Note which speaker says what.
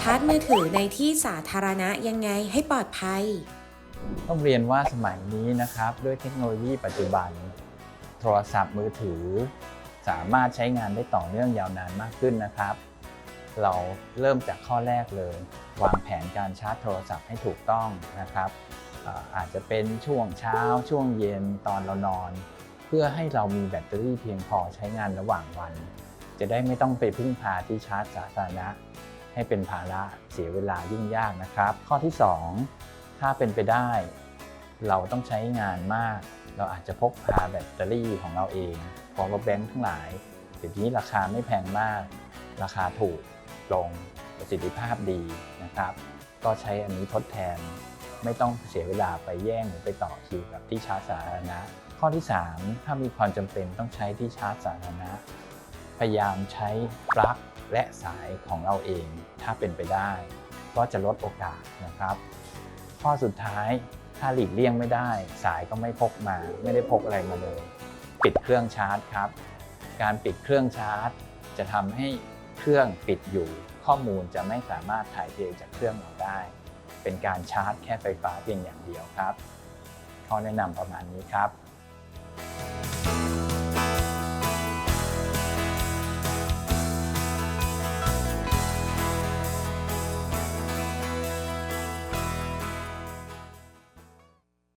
Speaker 1: ชาร์จมือถือในที่สาธารณะยังไงให้ปลอดภัย
Speaker 2: ต้องเรียนว่าสมัยนี้นะครับ ด้วยเทคโนโลยีปัจจุบัน โทรศัพท์มือถือ สามารถใช้งานได้ต่อเนื่องยาวนานมากขึ้นนะครับ เราเริ่มจากข้อแรกเลย วางแผนการชาร์จโทรศัพท์ให้ถูกต้องนะครับ อาจจะเป็นช่วงเช้าช่วงเย็นตอนเรานอน เพื่อให้เรามีแบตเตอรี่เพียงพอใช้งานระหว่างวัน จะได้ไม่ต้องไปพึ่งพาที่ชาร์จสาธารณะ ให้เป็นภาระเสียเวลายุ่งยากนะครับ ข้อที่ 2 ถ้าเป็นไปได้ เราต้องใช้งานมาก เราอาจจะพกพาแบตเตอรี่ของเราเอง power bank ทั้งหลายเดี๋ยวนี้ราคาไม่แพงมาก ราคาถูกลงประสิทธิภาพดีนะครับ ก็ใช้อันนี้ทดแทน ไม่ต้องเสียเวลาไปแย่งหรือไปต่อคิวกับที่ชาร์จสาธารณะ ข้อที่ 3 ถ้ามีความจำเป็นต้องใช้ที่ชาร์จสาธารณะ พยายามใช้ปลั๊ก และสายของเราเองถ้าเป็นไปได้ ก็จะลดโอกาสนะครับ ข้อสุดท้ายถ้าหลีกเลี่ยงไม่ได้ สายก็ไม่พกมา ไม่ได้พกอะไรมาเลย ปิดเครื่องชาร์จครับ การปิดเครื่องชาร์จ จะทำให้เครื่องปิดอยู่ ข้อมูลจะไม่สามารถถ่ายเทจากเครื่องเราได้ เป็นการชาร์จแค่ไฟฟ้าเพียงอย่างเดียวครับข้อแนะนำประมาณนี้ครับ